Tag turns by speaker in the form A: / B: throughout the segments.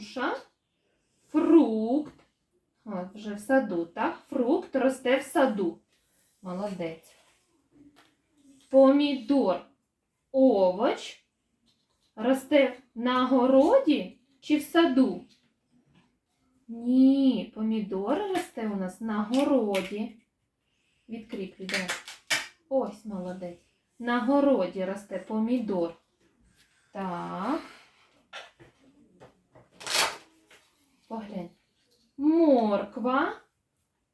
A: груша, фрукт. От, вже в саду, так? Фрукт росте в саду. Молодець. Помідор. Овоч. Росте на городі чи в саду? Ні, помідор росте у нас на городі. Відкріплю, давай. Ось молодець. На городі росте помідор. Так. Поглянь. Морква,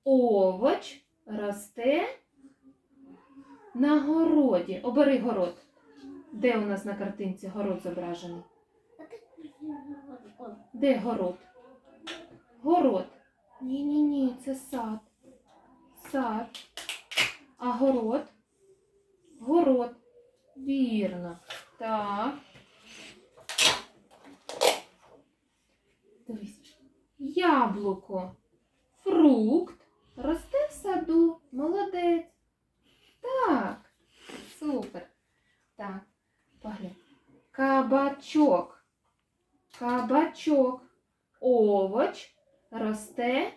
A: овоч росте на городі. Обери город. Де у нас на картинці город зображений? Де город? Город. Ні-ні-ні, це сад. Сад. А город? Город. Вірно. Так. Дивись. Яблуко. Фрукт. Росте в саду. Молодець. Так. Супер. Так. Поглянь. Кабачок. Кабачок. Овоч. Росте.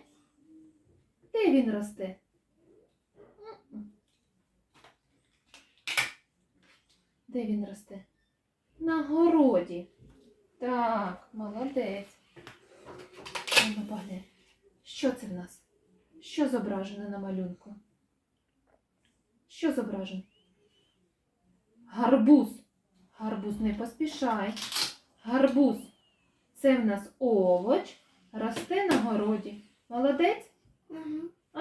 A: Де він росте? Де він росте? На городі. Так, молодець. Ну, поглянь. Що це в нас? Що зображено на малюнку? Що зображено? Гарбуз. Гарбуз не поспішай. Гарбуз. Це в нас овоч, росте на городі. Молодець?
B: Мгм.